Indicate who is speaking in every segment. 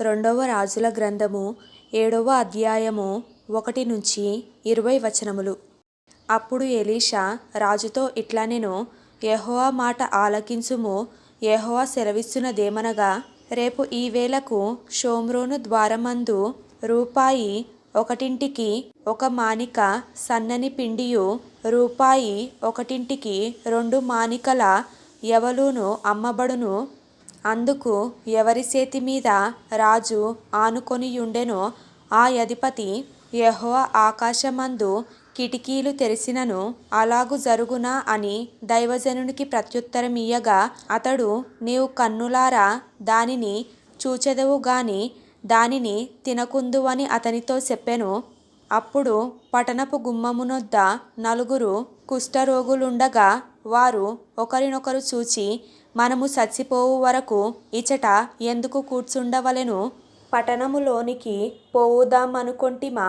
Speaker 1: రెండవ రాజుల గ్రంథము ఏడవ అధ్యాయము ఒకటి నుంచి ఇరవై వచనములు. అప్పుడు ఎలీషా రాజుతో ఇట్లా నేను యెహోవా మాట ఆలకించుము యెహోవా సెలవిస్తున్నదేమనగా రేపు ఈ వేళకు షోమ్రోను ద్వారమందు రూపాయి ఒకటింటికి ఒక మానిక సన్నని పిండియు రూపాయి ఒకటింటికి రెండు మానికల ఎవలును అమ్మబడును అందుకు ఎవరి చేతి మీద రాజు ఆనుకొనియుండెనో ఆ అధిపతి యెహోవా ఆకాశమందు కిటికీలు తెరిసినను అలాగు జరుగునా అని దైవజనునికి ప్రత్యుత్తరమియ్యగా అతడు నీవు కన్నులారా దానిని చూచెదవు గాని దానిని తినకుందువని అతనితో చెప్పెను. అప్పుడు పట్టణపు గుమ్మమునొద్ద నలుగురు కుష్ఠరోగులుండగా వారు ఒకరినొకరు చూచి మనము చచ్చిపోవు వరకు ఇచట ఎందుకు కూర్చుండవలెను? పట్టణములోనికి పోవుదామనుకొంటిమా?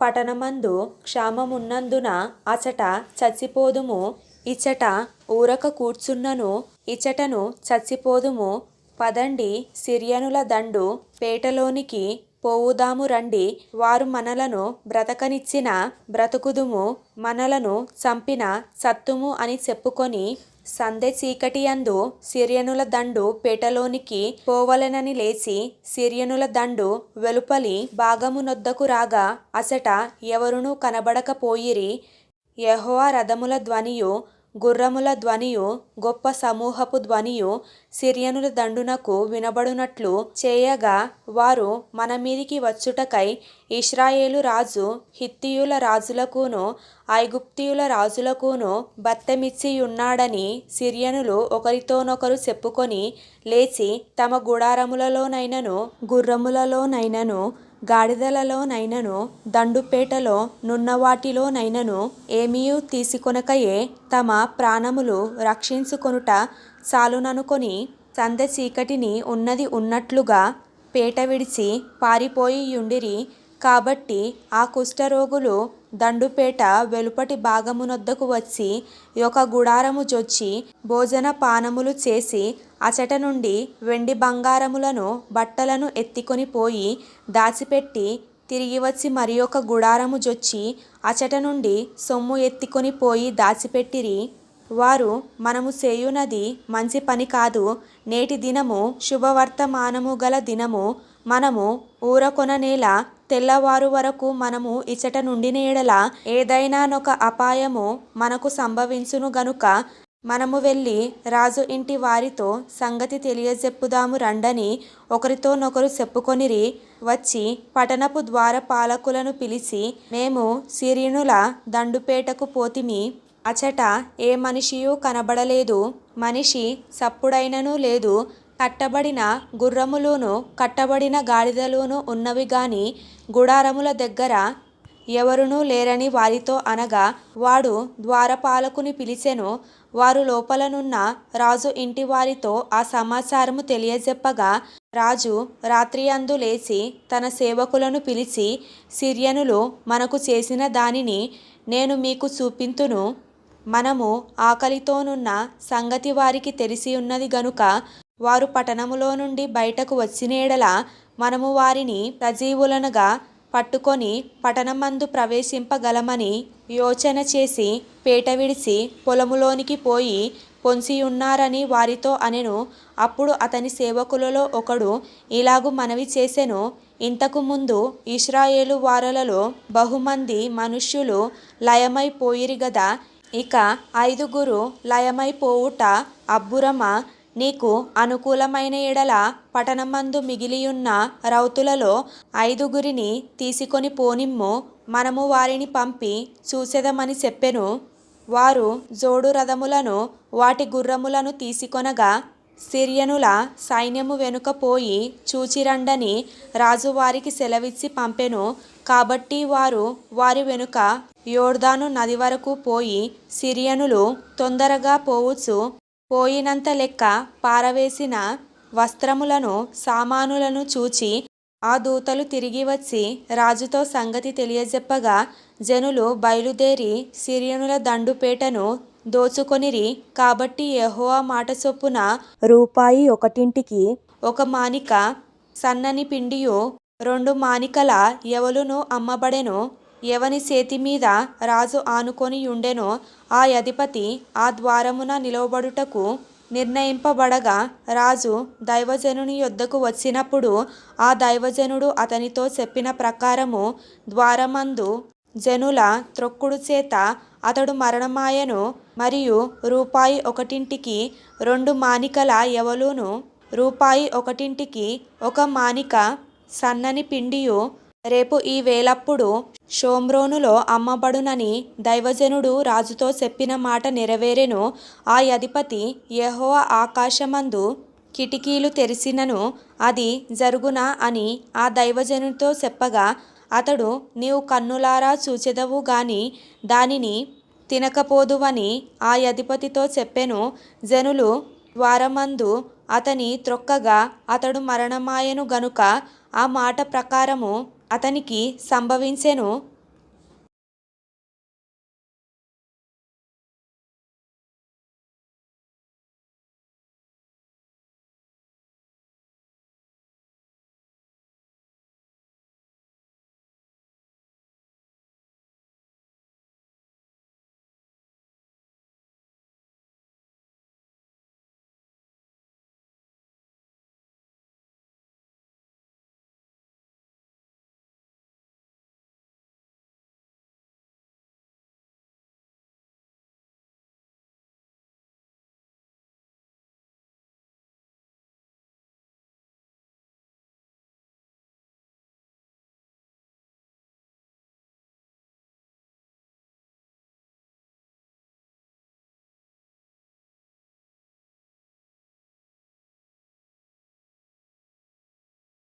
Speaker 1: పట్టణమందు క్షామమున్నందున అచట చచ్చిపోదుము ఇచట ఊరక కూర్చున్నను ఇచటను చచ్చిపోదుము పదండి సిరియనుల దండు పేటలోనికి పోవుదాము రండి. వారు మనలను బ్రతకనిచ్చిన బ్రతుకుదుము మనలను చంపిన సత్తుము అని చెప్పుకొని సందె చీకటియందు సిరియనుల దండు పేటలోనికి పోవలెనని లేచి సిరియనుల దండు వెలుపలి భాగమునొద్దకు రాగా అసట ఎవరునూ కనబడకపోయిరి యహోవా రథముల ధ్వనియు గుర్రముల ధ్వనియు గొప్ప సమూహపు ధ్వనియు సిరియనుల దండునకు వినబడునట్లు చేయగా వారు మన మీదికి వచ్చుటకై ఇస్రాయేలు రాజు హిత్తియుల రాజులకును ఐగుప్తియుల రాజులకును బత్తమిచ్చియున్నాడని సిరియనులు ఒకరితోనొకరు చెప్పుకొని లేచి తమ గుడారములలోనైనను గుర్రములలోనైనను గాడిదలలోనైనను దండుపేటలో నున్నవాటిలోనైనను ఏమీయు తీసుకొనకయే తమ ప్రాణములు రక్షించుకొనుట చాలుననుకొని సందె చీకటిని ఉన్నది ఉన్నట్లుగా పేట విడిచి పారిపోయియుండిరి కాబట్టి ఆ కుష్ఠరోగులు దండుపేట వెలుపటి భాగమునొద్దకు వచ్చి ఒక గుడారము జొచ్చి భోజన పానములు చేసి అచట నుండి వెండి బంగారములను బట్టలను ఎత్తికొని పోయి దాచిపెట్టి తిరిగి వచ్చి మరి ఒక గుడారము జొచ్చి అచట నుండి సొమ్ము ఎత్తికొని పోయి దాచిపెట్టిరి. వారు మనము చేయునది మంచి పని కాదు. నేటి దినము శుభవర్తమానము గల దినము. మనము ఊరకొననేల తెల్లవారు వరకు మనము ఇచట నుండిన ఎడల ఏదైనానొక అపాయము మనకు సంభవించును గనుక మనము వెళ్ళి రాజు ఇంటి వారితో సంగతి తెలియజెప్పుదాము రండని ఒకరితోనొకరు చెప్పుకొనిరి వచ్చి పట్టణపు ద్వారపాలకులను పిలిచి మేము సిరీనుల దండుపేటకు పోతిమి. అచట ఏ మనిషియూ కనబడలేదు. మనిషి సప్పుడైనను లేదు. కట్టబడిన గుర్రములోను కట్టబడిన గాడిదలోను ఉన్నవి గాని గుడారముల దగ్గర ఎవరునూ లేరని వారితో అనగా వాడు ద్వారపాలకుని పిలిచెను వారు లోపలనున్న రాజు ఇంటి వారితో ఆ సమాచారము తెలియజెప్పగా రాజు రాత్రి అందు లేచి తన సేవకులను పిలిచి సిరియనులు మనకు చేసిన దానిని నేను మీకు చూపింతును. మనము ఆకలితోనున్న సంగతి వారికి తెలిసి ఉన్నది గనుక వారు పట్టణములో నుండి బయటకు వచ్చినేడల మనము వారిని సజీవులనుగా పట్టుకొని పట్టణమందు ప్రవేశింపగలమని యోచన చేసి పేట విడిచి పొలములోనికి పోయి పొంచియున్నారని వారితో అనెను. అప్పుడు అతని సేవకులలో ఒకడు ఇలాగు మనవి చేసెను. ఇంతకు ముందు ఇస్రాయేలు వారలలో బహుమంది మనుష్యులు లయమైపోయిరి గదా. ఇక ఐదుగురు లయమైపోవుట అబ్బురమా? నీకు అనుకూలమైన ఎడల పట్టణమందు మిగిలియున్న రౌతులలో ఐదుగురిని తీసుకొని పోనిమ్ము మనము వారిని పంపి చూసెదమని చెప్పెను. వారు జోడు రథములను వాటి గుర్రములను తీసుకొనగా సిరియనుల సైన్యము వెనుక పోయి చూచిరండని రాజు వారికి సెలవిచ్చి పంపెను. కాబట్టి వారు వారి వెనుక యోర్దాను నది వరకు పోయి సిరియనులు తొందరగా పోవచ్చు. పోయినంత లెక్క పారవేసిన వస్త్రములను సామానులను చూచి ఆ దూతలు తిరిగి వచ్చి రాజుతో సంగతి తెలియజెప్పగా జనులు బయలుదేరి సిరియనుల దండుపేటను దోచుకొనిరి. కాబట్టి యహోవా మాట చొప్పున రూపాయి ఒకటింటికి ఒక మానిక సన్నని పిండియు రెండు మానికల ఎవలును అమ్మబడెను. ఎవని సేతి మీద రాజు ఆనుకొని ఉండెనో ఆ అధిపతి ఆ ద్వారమున నిలవబడుటకు నిర్ణయింపబడగా రాజు దైవజనుని యొద్దకు వచ్చినప్పుడు ఆ దైవజనుడు అతనితో చెప్పిన ప్రకారము ద్వారమందు జనుల త్రొక్కుడు చేత అతడు మరణమాయను మరియు రూపాయి ఒకటింటికి రెండు మానికల ఎవలును రూపాయి ఒకటింటికి ఒక మానిక సన్నని పిండియు రేపు ఈ వేలప్పుడు షోమ్రోనులో అమ్మబడునని దైవజనుడు రాజుతో చెప్పిన మాట నెరవేరెను ఆ అధిపతి యహోవ ఆకాశమందు కిటికీలు తెరిసినను అది జరుగునా అని ఆ దైవజనుడితో చెప్పగా అతడు నీవు కన్నులారా చూచెదవు గాని దానిని తినకపోదువని ఆ అధిపతితో చెప్పెను. జనులు ద్వారమందు అతని త్రొక్కగా అతడు మరణమాయెను గనుక ఆ మాట ప్రకారము అతనికి సంభవించెను